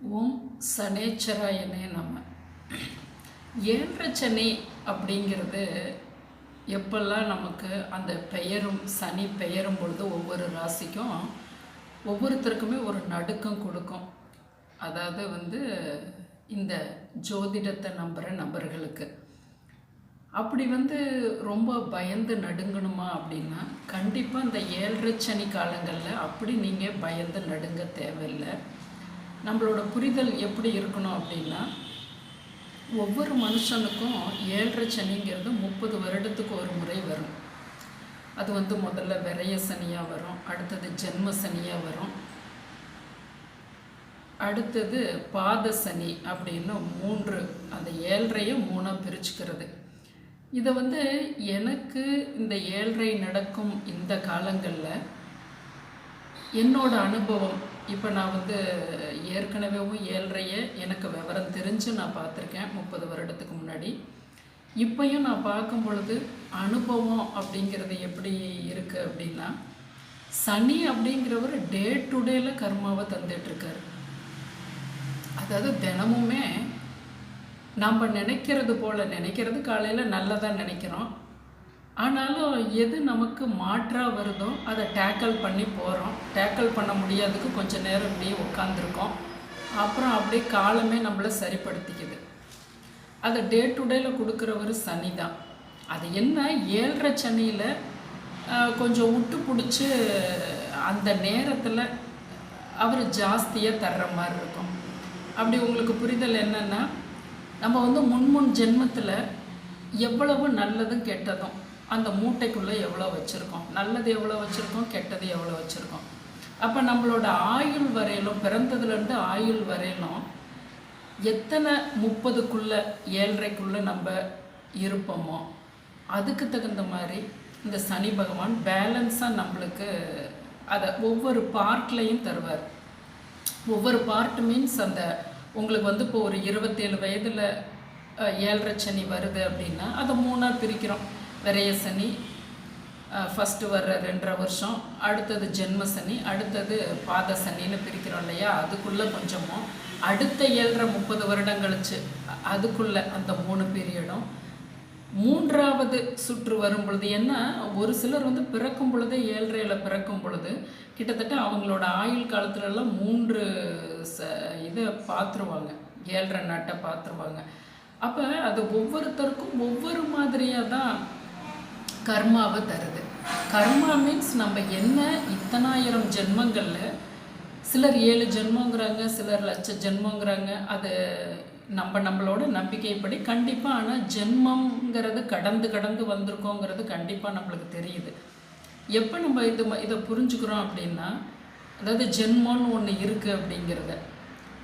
ஓம் சனேச்சராயனே நம்ம ஏழரை சனி அப்படிங்கிறது எப்பெல்லாம் நமக்கு அந்த பெயரும் சனி பெயரும் பொழுது ஒவ்வொரு ராசிக்கும் ஒவ்வொருத்தருக்குமே ஒரு நடுக்கம் கொடுக்கும். அதாவது வந்து இந்த ஜோதிடத்தை நம்புகிற நபர்களுக்கு. அப்படி வந்து ரொம்ப பயந்து நடுங்கணுமா அப்படின்னா கண்டிப்பாக இந்த ஏழரை சனி காலங்களில் அப்படி நீங்கள் பயந்து நடுங்க தேவையில்லை. நம்மளோட புரிதல் எப்படி இருக்கணும் அப்படின்னா ஒவ்வொரு மனுஷனுக்கும் ஏழரை சனிங்கிறது முப்பது வருடத்துக்கு ஒரு முறை வரும். அது வந்து முதல்ல விரைய சனியாக வரும் அடுத்தது ஜென்ம சனியாக வரும். அடுத்தது பாத சனி அப்படின்னு மூன்று அந்த ஏழரையை மூணாக பிரிச்சுக்கிறது. இதை வந்து எனக்கு இந்த ஏழரை நடக்கும் இந்த காலங்களில் என்னோட அனுபவம் இப்போ நான் வந்து ஏற்கனவேவும் ஏழ்றைய எனக்கு விவரம் தெரிஞ்சு நான் பார்த்துருக்கேன் முப்பது வருடத்துக்கு முன்னாடி. இப்பையும் நான் பார்க்கும் பொழுது அனுபவம் அப்படிங்கிறது எப்படி இருக்குது அப்படின்னா சனி அப்படிங்கிறவர் டே டு டேல கர்மாவை தந்துட்டுருக்காரு. அதாவது தினமுமே நம்ம நினைக்கிறது போல் நினைக்கிறது காலையில் நல்லதாக நினைக்கிறோம். ஆனாலும் எது நமக்கு மாற்றாக வருதோ அதை டேக்கிள் பண்ணி போகிறோம் டேக்கிள் பண்ண முடியாததுக்கு கொஞ்சம் நேரம் இப்படியே உட்காந்துருக்கோம் அப்புறம் அப்படியே காலமே நம்மளை சரிப்படுத்திக்குது. அதை டே டு டேயில் கொடுக்குறவர் சனி தான் அது என்ன? ஏழரை சனியில் கொஞ்சம் விட்டு பிடிச்சி அந்த நேரத்தில் அவர் ஜாஸ்தியாக தர்ற மாதிரி இருக்கும். அப்படி உங்களுக்கு புரிதல் என்னென்னா நம்ம வந்து முன்முன் ஜென்மத்தில் எவ்வளவு நல்லதும் கெட்டதும் அந்த மூட்டைக்குள்ளே எவ்வளோ வச்சுருக்கோம்? நல்லது எவ்வளோ வச்சுருக்கோம்? கெட்டது எவ்வளோ வச்சுருக்கோம்? அப்போ நம்மளோட ஆயுள் வரையிலும் பிறந்ததுலேருந்து ஆயுள் வரையிலும் எத்தனை முப்பதுக்குள்ளே ஏழரைக்குள்ளே நம்ம இருப்போமோ அதுக்கு தகுந்த மாதிரி இந்த சனி பகவான் பேலன்ஸாக நம்மளுக்கு அதை ஒவ்வொரு பார்ட்லேயும் தருவார். ஒவ்வொரு பார்ட் மீன்ஸ் அந்த உங்களுக்கு வந்து இப்போ ஒரு இருபத்தேழு வயதில் ஏழரை சனி வருது அப்படின்னா அதை மூணாக பிரிக்கிறோம். விரைய சனி ஃபஸ்ட்டு வர்ற ரெண்டரை வருஷம் அடுத்தது ஜென்ம சனி அடுத்தது பாத சனின்னு பிரிக்கிறோம் இல்லையா? அதுக்குள்ளே கொஞ்சமும் அடுத்த ஏழரை முப்பது வருடம் கழிச்சு அதுக்குள்ளே அந்த மூணு பீரியடும் மூன்றாவது சுற்று வரும் பொழுது என்ன? ஒரு சிலர் வந்து பிறக்கும் பொழுது ஏழ்றையில் பிறக்கும் பொழுது கிட்டத்தட்ட அவங்களோட ஆயுள் காலத்துலலாம் மூன்று ச இதை பார்த்துருவாங்க. ஏழரை நாட்டை பார்த்துருவாங்க. அப்போ அது ஒவ்வொருத்தருக்கும் ஒவ்வொரு மாதிரியாக தான் கர்மாவை தருது. கர்மா மீன்ஸ் நம்ம என்ன இத்தனாயிரம் ஜென்மங்களில் சிலர் ஏழு ஜென்மங்கிறாங்க சிலர் லட்ச ஜென்மங்கிறாங்க. அது நம்ம நம்மளோட நம்பிக்கைப்படி கண்டிப்பாக ஆனால் ஜென்மங்கிறது கடந்து கடந்து வந்திருக்கோங்கிறது கண்டிப்பாக நம்மளுக்கு தெரியுது. எப்போ நம்ம இது ம- இதை புரிஞ்சுக்கிறோம் அப்படின்னா அதாவது ஜென்மம்னு ஒன்று இருக்குது அப்படிங்கிறத.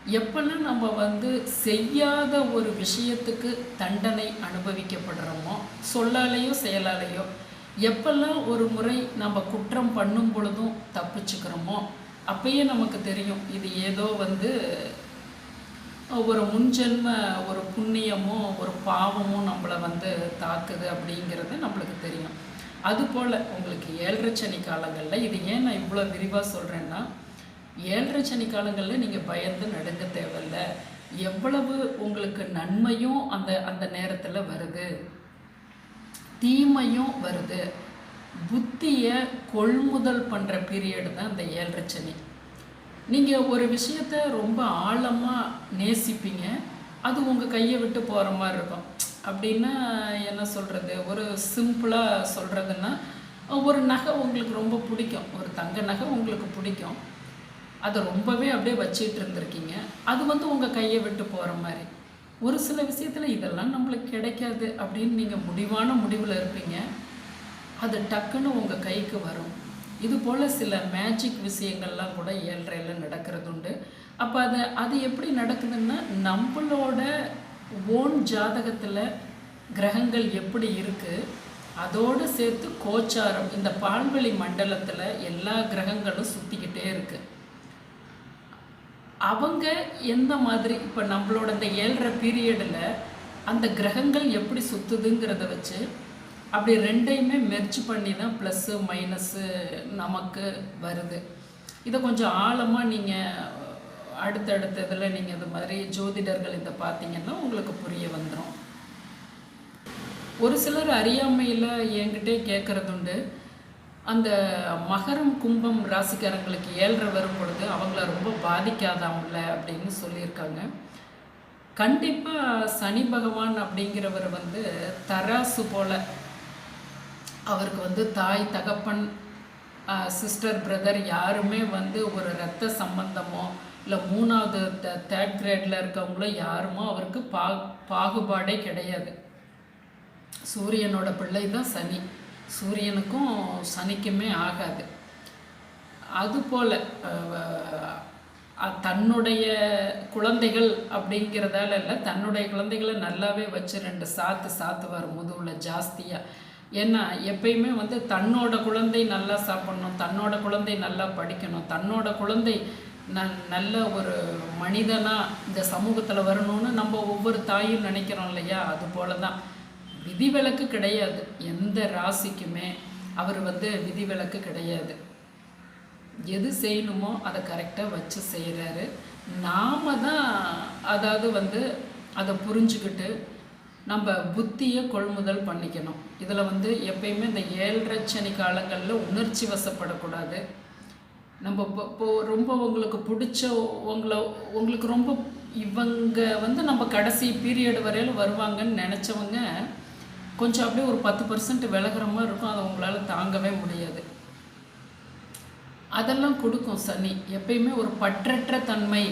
எப்பெல்லாம் நம்ம வந்து செய்யாத ஒரு விஷயத்துக்கு தண்டனை அனுபவிக்கப்படுறோமோ சொல்லாலேயோ செயலாலேயோ எப்பெல்லாம் ஒரு முறை நம்ம குற்றம் பண்ணும் பொழுதும் தப்பிச்சுக்கிறோமோ அப்பயே நமக்கு தெரியும் இது ஏதோ வந்து ஒரு முன்ஜென்ம ஒரு புண்ணியமோ ஒரு பாவமோ நம்மளை வந்து தாக்குது அப்படிங்கிறது நம்மளுக்கு தெரியும். அதுபோல் உங்களுக்கு ஏழரை சனி காலங்களில் இது ஏன் நான் இவ்வளோ விரிவாக சொல்கிறேன்னா ஏழரை சனி காலங்களில் நீங்கள் பயந்து நடுங்க தேவையில்லை. எவ்வளவு உங்களுக்கு நன்மையும் அந்த அந்த நேரத்தில் வருது. தீமையும் வருது. புத்தியை கொள்முதல் பண்ணுற பீரியடு தான் இந்த ஏழரை சனி. நீங்கள் ஒரு விஷயத்த ரொம்ப ஆழமாக நேசிப்பீங்க. அது உங்கள் கையை விட்டு போகிற மாதிரி இருக்கும். அப்படின்னா என்ன சொல்கிறது ஒரு சிம்பிளாக சொல்கிறதுன்னா ஒரு நகை உங்களுக்கு ரொம்ப பிடிக்கும். ஒரு தங்க நகை உங்களுக்கு பிடிக்கும். அதை ரொம்பவே அப்படியே வச்சிட்டு இருந்திருக்கீங்க. அது வந்து உங்கள் கையை விட்டு போகிற மாதிரி. ஒரு சில விஷயத்தில் இதெல்லாம் நம்மளுக்கு கிடைக்காது அப்படின்னு நீங்கள் முடிவான முடிவில் இருப்பீங்க. அது டக்குன்னு உங்கள் கைக்கு வரும். இது போல் சில மேஜிக் விஷயங்கள்லாம் கூட ஏழ்றையில் நடக்கிறது உண்டு. அப்போ அது அது எப்படி நடக்குதுன்னா நம்மளோட ஓன் ஜாதகத்தில் கிரகங்கள் எப்படி இருக்குது அதோடு சேர்த்து கோச்சாரம் இந்த பால்வெளி மண்டலத்தில் எல்லா கிரகங்களும் சுற்றிக்கிட்டே இருக்குது அவங்க எந்த மாதிரி இப்போ நம்மளோட இந்த ஏழரை பீரியடில் அந்த கிரகங்கள் எப்படி சுற்றுதுங்கிறத வச்சு அப்படி ரெண்டையுமே மெர்ஜ் பண்ணி தான் ப்ளஸ்ஸு மைனஸ்ஸு நமக்கு வருது. இதை கொஞ்சம் ஆழமாக நீங்கள் அடுத்தடுத்த இதில் நீங்கள் இது மாதிரி ஜோதிடர்கள் இதை பார்த்தீங்கன்னா உங்களுக்கு புரிய வந்துடும் ஒரு சிலர் அறியாமையில் என்கிட்டே கேட்குறது உண்டு. அந்த மகரம் கும்பம் ராசிக்காரங்களுக்கு ஏழ்ரை வரும் பொழுது அவங்கள ரொம்ப பாதிக்காதாம்ல அப்படின்னு சொல்லியிருக்காங்க. கண்டிப்பாக சனி பகவான் அப்படிங்கிறவர் வந்து தராசு போல அவருக்கு வந்து தாய் தகப்பன் சிஸ்டர் பிரதர் யாருமே வந்து ஒரு ரத்த சம்பந்தமோ இல்லை மூணாவது தேர்ட் கிரேடில் இருக்கவங்களோ யாருமோ அவருக்கு பா பாகுபாடே கிடையாது. சூரியனோட பிள்ளை தான் சனி. சூரியனுக்கும் சனிக்குமே ஆகாது. அதுபோல் தன்னுடைய குழந்தைகள் அப்படிங்கிறதால இல்லை தன்னுடைய குழந்தைகளை நல்லாவே வச்சு ரெண்டு சாத்து சாத்துவார் முதுகில் ஜாஸ்தியாக ஏன்னா எப்பயுமே வந்து தன்னோட குழந்தை நல்லா சாப்பிடணும் தன்னோட குழந்தை நல்லா படிக்கணும் தன்னோட குழந்தை ந நல்ல ஒரு மனிதனாக இந்த சமூகத்தில் வரணும்னு நம்ம ஒவ்வொரு தாயும் நினைக்கிறோம் இல்லையா? அது போல தான் விதிவிலக்கு கிடையாது. எந்த ராசிக்குமே அவர் வந்து விதிவிலக்கு கிடையாது. எது செய்யணுமோ அதை கரெக்டாக வச்சு செய்கிறாரு நாம் தான் அதாவது வந்து அதை புரிஞ்சுக்கிட்டு நம்ம புத்தியை கொள்முதல் பண்ணிக்கணும். இதில் வந்து எப்பயுமே இந்த ஏழரை சனி காலங்களில் உணர்ச்சி வசப்படக்கூடாது. நம்ம இப்போ இப்போ ரொம்ப உங்களுக்கு பிடிச்ச உங்களை உங்களுக்கு ரொம்ப இவங்க வந்து நம்ம கடைசி பீரியட் வரையில் வருவாங்கன்னு நினச்சவங்க கொஞ்சம் அப்படியே ஒரு பத்து பர்சன்ட் விலகிற மாதிரி இருக்கும். அதை உங்களால் தாங்கவே முடியாது. அதெல்லாம் கொடுக்கும் சனி. எப்பயுமே ஒரு பற்றற்ற தன்மை.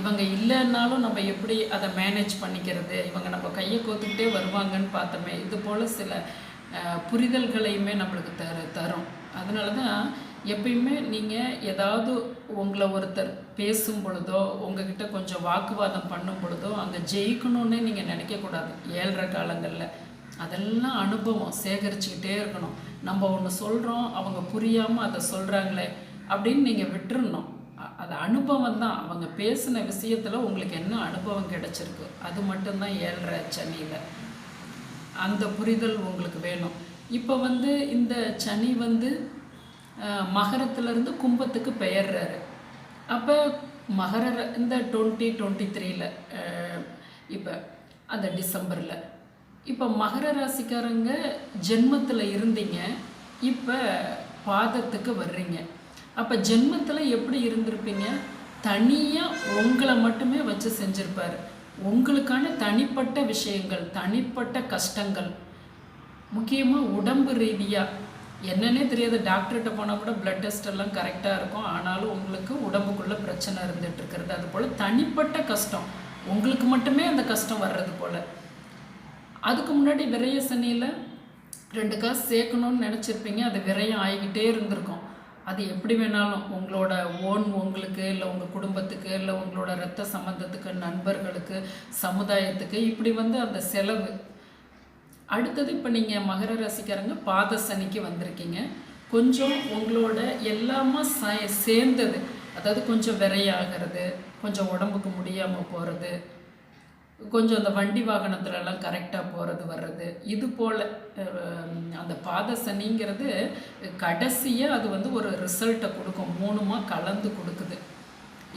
இவங்க இல்லைன்னாலும் நம்ம எப்படி அதை மேனேஜ் பண்ணிக்கிறது? இவங்க நம்ம கையை கோத்துக்கிட்டே வருவாங்கன்னு பார்த்தோமே. இது போல் சில புரிதல்களையுமே நம்மளுக்கு தர தரும். அதனால தான் எப்பயுமே நீங்கள் ஏதாவது உங்களை ஒருத்தர் பேசும் பொழுதோ உங்ககிட்ட கொஞ்சம் வாக்குவாதம் பண்ணும் பொழுதோ அங்கே ஜெயிக்கணும்னே நீங்கள் நினைக்கக்கூடாது. ஏழ்ற காலங்களில். அதெல்லாம் அனுபவம் சேகரிச்சுக்கிட்டே இருக்கணும். நம்ம ஒன்று சொல்கிறோம் அவங்க புரியாமல் அதை சொல்கிறாங்களே அப்படின்னு நீங்கள் விட்டுருணும் அது அனுபவம் தான். அவங்க பேசின விஷயத்தில் உங்களுக்கு என்ன அனுபவம் கிடச்சிருக்கு? அது மட்டும்தான் ஏழ்ற சனியில். அந்த புரிதல் உங்களுக்கு வேணும். இப்போ வந்து இந்த சனி வந்து மகரத்துலேருந்து கும்பத்துக்கு பெயர்றாரு. அப்போ மகர இந்த டுவெண்ட்டி டுவெண்ட்டி த்ரீல இப்போ அந்த டிசம்பரில். இப்போ மகர ராசிக்காரங்க ஜென்மத்தில் இருந்தீங்க. இப்போ பாதத்துக்கு வர்றீங்க. அப்போ ஜென்மத்தில் எப்படி இருந்திருப்பீங்க? தனியாக உங்களை மட்டுமே வச்சு செஞ்சுருப்பார். உங்களுக்கான தனிப்பட்ட விஷயங்கள் தனிப்பட்ட கஷ்டங்கள். முக்கியமாக உடம்பு ரீதியாக என்னன்னே தெரியாது. டாக்டர்கிட்ட போனால் கூட பிளட் டெஸ்ட் எல்லாம் கரெக்டாக இருக்கும். ஆனாலும் உங்களுக்கு உடம்புக்குள்ளே பிரச்சனை இருந்துகிட்டு இருக்கிறது. அது போல் தனிப்பட்ட கஷ்டம். உங்களுக்கு மட்டுமே அந்த கஷ்டம் வர்றது போல். அதுக்கு முன்னாடி விரைய சனியில் ரெண்டு காசு சேர்க்கணும்னு நினச்சிருப்பீங்க. அது விரையம் ஆகிக்கிட்டே இருந்திருக்கும். அது எப்படி வேணாலும் உங்களோட ஓன் உங்களுக்கு இல்லை உங்கள் குடும்பத்துக்கு இல்லை உங்களோட ரத்த சம்மந்தத்துக்கு நண்பர்களுக்கு சமுதாயத்துக்கு இப்படி வந்து அந்த செலவு. அடுத்தது இப்போ நீங்கள் மகர ராசிக்காரங்க பாத சனிக்கு வந்திருக்கீங்க. கொஞ்சம் உங்களோட எல்லாமே சேர்ந்தது. அதாவது கொஞ்சம் விரையாகிறது கொஞ்சம் உடம்புக்கு முடியாமல் போகிறது கொஞ்சம் அந்த வண்டி வாகனத்துலலாம் கரெக்டாக போகிறது வர்றது. இது போல் அந்த பாத சனிங்கிறது கடைசியாக அது வந்து ஒரு ரிசல்ட்டை கொடுக்கும். மூணுமாக கலந்து கொடுக்குது.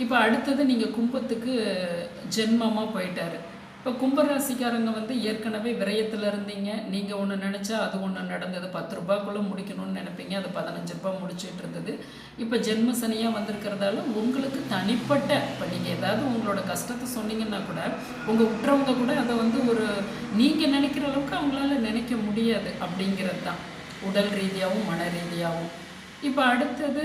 இப்போ அடுத்தது நீங்கள் கும்பத்துக்கு ஜென்மமாக போயிட்டார். இப்போ கும்பராசிக்காரங்க வந்து ஏற்கனவே விரயத்தில் இருந்தீங்க. நீங்கள் ஒன்று நினச்சா அது ஒன்று நடந்தது. பத்து ரூபாய்க்குள்ளே முடிக்கணும்னு நினைப்பீங்க. அது பதினஞ்சு ரூபாய் முடிச்சுட்டு இருந்தது. இப்போ ஜென்ம சனியாக வந்திருக்கிறதால உங்களுக்கு தனிப்பட்ட நீங்கள் ஏதாவது உங்களோட கஷ்டத்தை சொன்னீங்கன்னா கூட உங்கள் விட்டுறவங்க கூட அதை வந்து ஒரு நீங்கள் நினைக்கிற அளவுக்கு அவங்களால நினைக்க முடியாது அப்படிங்கிறது தான். உடல் ரீதியாகவும் மன ரீதியாகவும் இப்போ அடுத்தது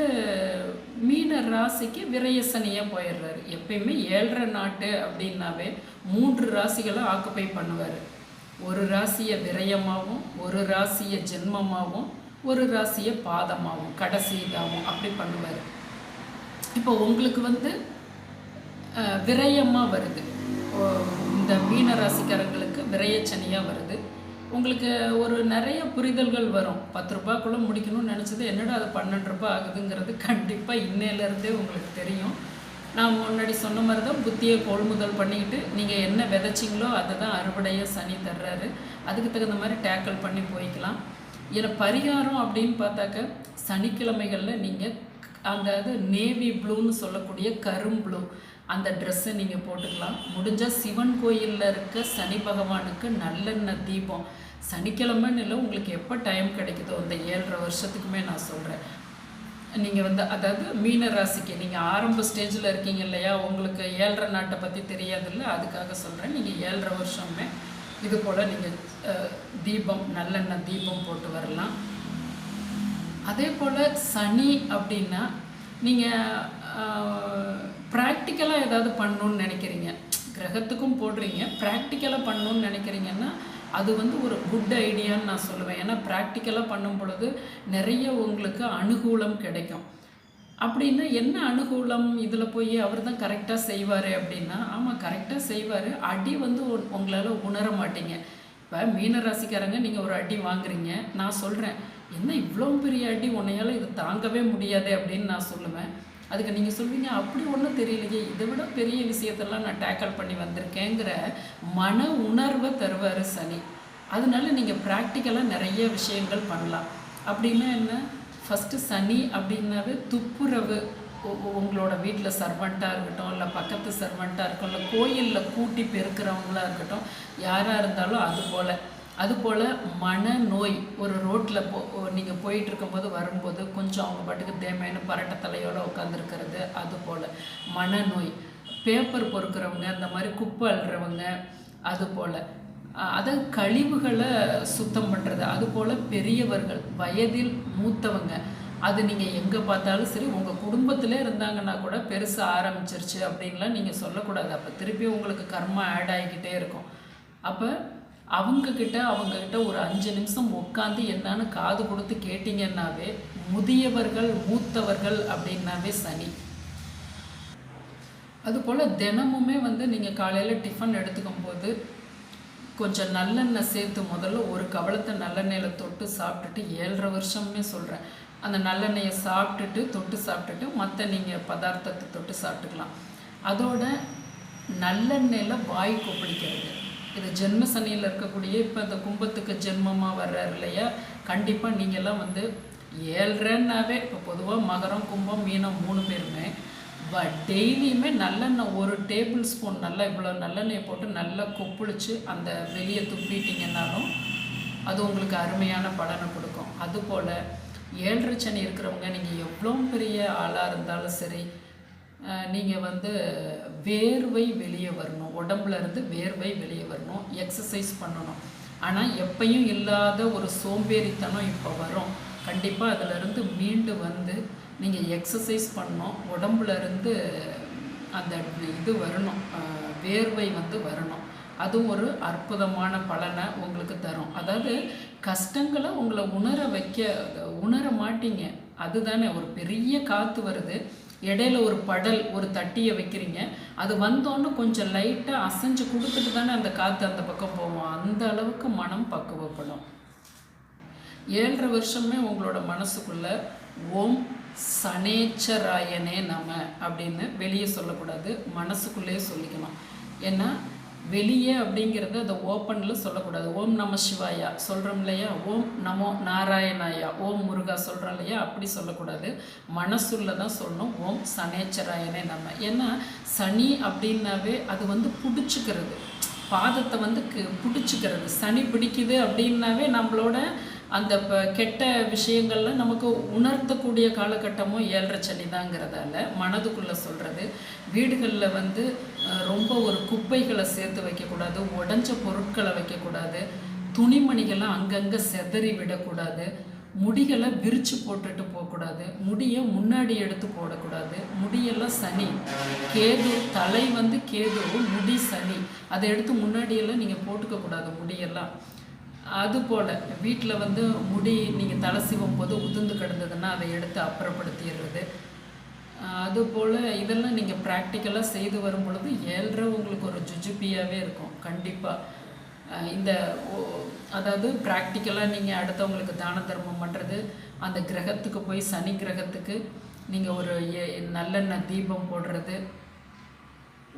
மீன ராசிக்கு விரயசனியாக போயிடுறாரு. எப்பயுமே ஏழரை நாட்டு அப்படின்னாவே மூன்று ராசிகளை ஆக்குப்பை பண்ணுவார். ஒரு ராசியை விரயமாகவும் ஒரு ராசியை ஜென்மமாகவும் ஒரு ராசியை பாதமாகவும் கடைசி இதாகவும் அப்படி பண்ணுவார். இப்போ உங்களுக்கு வந்து விரயமாக வருது. இந்த மீன ராசிக்காரங்களுக்கு விரயச்சனியாக வருது. உங்களுக்கு ஒரு நிறைய புரிதல்கள் வரும். பத்து ரூபாய்க்குள்ளே முடிக்கணும்னு நினச்சது என்னடா அது பன்னெண்டு ரூபாய் ஆகுதுங்கிறது கண்டிப்பாக இன்னையிலேருந்தே உங்களுக்கு தெரியும். நான் முன்னாடி சொன்ன மாதிரி தான் புத்தியை கொள்முதல் பண்ணிக்கிட்டு நீங்கள் என்ன விதைச்சிங்களோ அதை தான் அறுவடையாக சனி தர்றாரு. அதுக்கு தகுந்த மாதிரி டேக்கிள் பண்ணி போய்க்கலாம். இதில் பரிகாரம் அப்படின்னு பார்த்தாக்க சனிக்கிழமைகளில் நீங்கள் அதாவது நேவி ப்ளூன்னு சொல்லக்கூடிய கரும் ப்ளூ அந்த ட்ரெஸ்ஸை நீங்கள் போட்டுக்கலாம். முடிஞ்சால் சிவன் கோயிலில் இருக்க சனி பகவானுக்கு நல்லெண்ணெய் தீபம். சனிக்கிழமைன்னு இல்லை உங்களுக்கு எப்போ டைம் கிடைக்குதோ அந்த ஏழரை வருஷத்துக்குமே நான் சொல்கிறேன் நீங்கள் வந்து அதாவது மீன ராசிக்கு நீங்கள் ஆரம்ப ஸ்டேஜில் இருக்கீங்க இல்லையா? உங்களுக்கு ஏழரை நாட்டை பற்றி தெரியாதில்ல அதுக்காக சொல்கிறேன் நீங்கள் ஏழரை வருஷமே இது போல் நீங்கள் தீபம் நல்லெண்ணெய் தீபம் போட்டு வரலாம். அதே போல் சனி அப்படின்னா நீங்கள் ப்ராக்டிக்கலாக ஏதாவது பண்ணணுன்னு நினைக்கிறீங்க. கிரகத்துக்கும் போடுறீங்க. ப்ராக்டிக்கலாக பண்ணணுன்னு நினைக்கிறீங்கன்னா அது வந்து ஒரு குட் ஐடியான்னு நான் சொல்லுவேன். ஏன்னா ப்ராக்டிக்கலாக பண்ணும் பொழுது நிறைய உங்களுக்கு அனுகூலம் கிடைக்கும். அப்படின்னா என்ன அனுகூலம்? இதில் போய் அவர் தான் கரெக்டாக செய்வார் அப்படின்னா ஆமாம் கரெக்டாக செய்வார். அடி வந்து உங்களால் உணர மாட்டீங்க. இப்போ மீனராசிக்காரங்க நீங்கள் ஒரு அடி வாங்குறீங்க. நான் சொல்கிறேன் என்ன இவ்வளோ பெரிய அடி? உன்னையால் இது தாங்கவே முடியாது அப்படின்னு நான் சொல்லுவேன். அதுக்கு நீங்கள் சொல்வீங்க அப்படி ஒன்றும் தெரியலையே இதை விட பெரிய விஷயத்தெல்லாம் நான் டேக்கிள் பண்ணி வந்திருக்கேங்கிற மன உணர்வை தருவார் சனி. அதனால நீங்கள் ப்ராக்டிக்கலாக நிறைய விஷயங்கள் பண்ணலாம். அப்படின்னா என்ன? ஃபஸ்ட்டு சனி அப்படின்னாவே துப்புரவு. உங்களோட வீட்டில் சர்வெண்ட்டாக இருக்கட்டும் இல்லை பக்கத்து சர்வெண்ட்டாக இருக்கட்டும் இல்லை கோயிலில் கூட்டி பெருக்கிறவங்களாக இருக்கட்டும் யாராக இருந்தாலும் அது போல். அதுபோல் மனநோய் ஒரு ரோட்டில் போ நீங்கள் போயிட்டு இருக்கும்போது வரும்போது கொஞ்சம் அவங்க பாட்டுக்கு தேமையான பரட்ட தலையோடு உட்காந்துருக்கிறது அதுபோல் மனநோய் பேப்பர் பொறுக்கிறவங்க அந்த மாதிரி குப்பை அள்ளுறவங்க அதுபோல். அதை கழிவுகளை சுத்தம் பண்ணுறது அதுபோல் பெரியவர்கள் வயதில் மூத்தவங்க அது நீங்கள் எங்கே பார்த்தாலும் சரி உங்கள் குடும்பத்தில் இருந்தாங்கன்னா கூட பெருசாக ஆரம்பிச்சிருச்சு அப்படின்லாம் நீங்கள் சொல்லக்கூடாது. அப்போ திருப்பி உங்களுக்கு கர்மா ஆட் ஆகிக்கிட்டே இருக்கும். அப்போ அவங்கக்கிட்ட அவங்கக்கிட்ட ஒரு அஞ்சு நிமிஷம் உட்காந்து என்னன்னு காது கொடுத்து கேட்டிங்கன்னாவே முதியவர்கள் மூத்தவர்கள் அப்படின்னாவே சனி. அதுபோல் தினமுமே வந்து நீங்கள் காலையில் டிஃபன் எடுத்துக்கும் போது கொஞ்சம் நல்லெண்ணெய் சேர்த்து முதல்ல ஒரு கவளத்தை நல்லெண்ணெயில் தொட்டு சாப்பிட்டுட்டு ஏழரை வருஷமே சொல்கிறேன் அந்த நல்லெண்ணெயை சாப்பிட்டுட்டு தொட்டு சாப்பிட்டுட்டு மற்ற நீங்கள் பதார்த்தத்தை தொட்டு சாப்பிட்டுக்கலாம். அதோட நல்லெண்ணெயில் வாய் கொப்பளிக்கிறது. இது ஜென்ம சனியில் இருக்கக்கூடிய இப்போ இந்த கும்பத்துக்கு ஜென்மமாக வர்றாரு இல்லையா? கண்டிப்பாக நீங்கள்லாம் வந்து ஏழ்ரைன்னாவே இப்போ பொதுவாக மகரம் கும்பம் மீனம் மூணு பேருமே பட் டெய்லியுமே நல்லெண்ணெய் ஒரு டேபிள் ஸ்பூன் நல்லா இவ்வளோ நல்லெண்ணெயை போட்டு நல்லா கொப்புளிச்சு அந்த வெளியே துப்பிட்டிங்கன்னாலும் அது உங்களுக்கு அருமையான பலனை கொடுக்கும். அதுபோல் ஏழரை சனி இருக்கிறவங்க நீங்கள் எவ்வளோ பெரிய ஆளாக இருந்தாலும் சரி நீங்கள் வந்து வேர்வை வெளியே வரணும். உடம்புலேருந்து வேர்வை வெளியே வரணும் எக்ஸசைஸ் பண்ணணும். ஆனால் எப்பையும் இல்லாத ஒரு சோம்பேறித்தனம் இப்போ வரும். கண்டிப்பாக அதிலிருந்து மீண்டு வந்து நீங்கள் எக்ஸசைஸ் பண்ணணும். உடம்புலேருந்து அந்த இது வரணும். வேர்வை வந்து வரணும். அதுவும் ஒரு அற்புதமான பலனை உங்களுக்கு தரும். அதாவது கஷ்டங்களை உங்களை உணர வைக்க உணர மாட்டீங்க. அதுதானே ஒரு பெரிய காற்று வருது. இடையில ஒரு படல் ஒரு தட்டியை வைக்கிறீங்க. அது வந்தோன்னே கொஞ்சம் லைட்டாக அசைஞ்சு கொடுத்துட்டு தானே அந்த காற்று அந்த பக்கம் போவோம் அந்த அளவுக்கு மனம் பக்குவப்படும். ஏழரை வருஷமே உங்களோட மனசுக்குள்ள ஓம் சனேச்சராயனே நம அப்படின்னு வெளியே சொல்லக்கூடாது மனசுக்குள்ளேயே சொல்லிக்கணும். ஏன்னா வெளியே அப்படிங்கிறது அதை ஓப்பனில் சொல்லக்கூடாது. ஓம் நம சிவாயா சொல்கிறோம் இல்லையா? ஓம் நமோ நாராயணாயா ஓம் முருகா சொல்கிறோம் இல்லையா? அப்படி சொல்லக்கூடாது. மனசுள்ள தான் சொல்லணும். ஓம் சனேச்சராயனே நம்ம. ஏன்னா சனி அப்படின்னாவே அது வந்து பிடிச்சிக்கிறது. பாதத்தை வந்து பிடிச்சிக்கிறது. சனி பிடிக்குது அப்படின்னாவே நம்மளோட அந்த ப கெட்ட விஷயங்கள்லாம் நமக்கு உணர்த்தக்கூடிய காலகட்டமும் ஏழரை சனி தாங்கிறதால மனதுக்குள்ளே சொல்கிறது வீடுகளில் வந்து ரொம்ப ஒரு குப்பைகளை சேர்த்து வைக்கக்கூடாது உடஞ்ச பொருட்களை வைக்கக்கூடாது துணிமணிகளை அங்கங்கே செதறி விடக்கூடாது முடிகளை விரித்து போட்டுட்டு போகக்கூடாது முடியை முன்னாடி எடுத்து போடக்கூடாது முடியெல்லாம் சனி கேது தலை வந்து கேது முடி சனி அதை எடுத்து முன்னாடியெல்லாம் நீங்கள் போட்டுக்கக்கூடாது முடியெல்லாம். அதுபோல் வீட்டில் வந்து முடி நீங்கள் தலை சீவும் போது உதிர்ந்து கிடந்ததுன்னா அதை எடுத்து அப்புறப்படுத்திடுறது. அதுபோல் இதெல்லாம் நீங்கள் ப்ராக்டிக்கலாக செய்து வரும் பொழுது ஏழ்ரை உங்களுக்கு ஒரு ஜுஜுப்பியாகவே இருக்கும். கண்டிப்பாக இந்த அதாவது ப்ராக்டிக்கலாக நீங்கள் அடுத்தவங்களுக்கு தான தர்மம் பண்ணுறது அந்த கிரகத்துக்கு போய் சனி கிரகத்துக்கு நீங்கள் ஒரு எ- நல்லெண்ணெய் தீபம் போடுறது.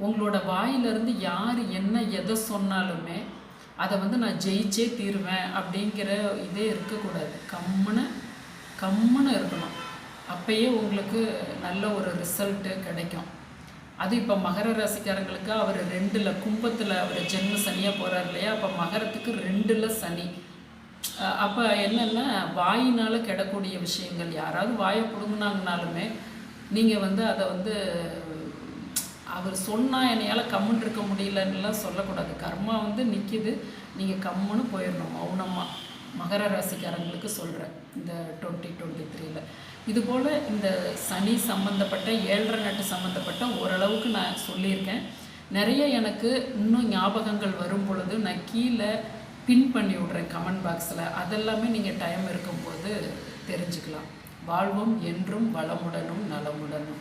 உங்களோட வாயிலிருந்து யார் என்ன எதை சொன்னாலுமே அதை வந்து நான் ஜெயிச்சே தீருவேன் அப்படிங்கிற இதே இருக்கக்கூடாது. கம்முன்னு கம்முன்னு இருக்கணும். அப்பயே உங்களுக்கு நல்ல ஒரு ரிசல்ட்டு கிடைக்கும். அது இப்போ மகர ராசிக்காரங்களுக்கு அவர் ரெண்டில் கும்பத்தில் அவர் ஜென்ம சனியாக போகிறார் இல்லையா? அப்போ மகரத்துக்கு ரெண்டில் சனி. அப்போ என்னென்னா? வாயினால் கிடக்கூடிய விஷயங்கள். யாராவது வாயை பிடுங்கினாங்கனாலுமே நீங்கள் வந்து அதை வந்து அவர் சொன்னால் என்னையால் கம்முன்னு இருக்க முடியலன்னுலாம் சொல்லக்கூடாது. கர்மா வந்து நிற்கிது நீங்கள் கம்முன்னு போயிடணும் மௌனமாக மகர ராசிக்காரங்களுக்கு சொல்கிறேன் இந்த டுவெண்ட்டி டுவெண்ட்டி த்ரீல இதுபோல் இந்த சனி சம்மந்தப்பட்ட ஏழரை நட்டு சம்மந்தப்பட்ட ஓரளவுக்கு நான் சொல்லியிருக்கேன். நிறைய எனக்கு இன்னும் ஞாபகங்கள் வரும் பொழுது நான் கீழே பின் பண்ணி விட்றேன் கமெண்ட் பாக்ஸில். அதெல்லாமே நீங்கள் டைம் இருக்கும்போது தெரிஞ்சுக்கலாம். வாழ்வும் என்றும் வளமுடனும் நலமுடனும்.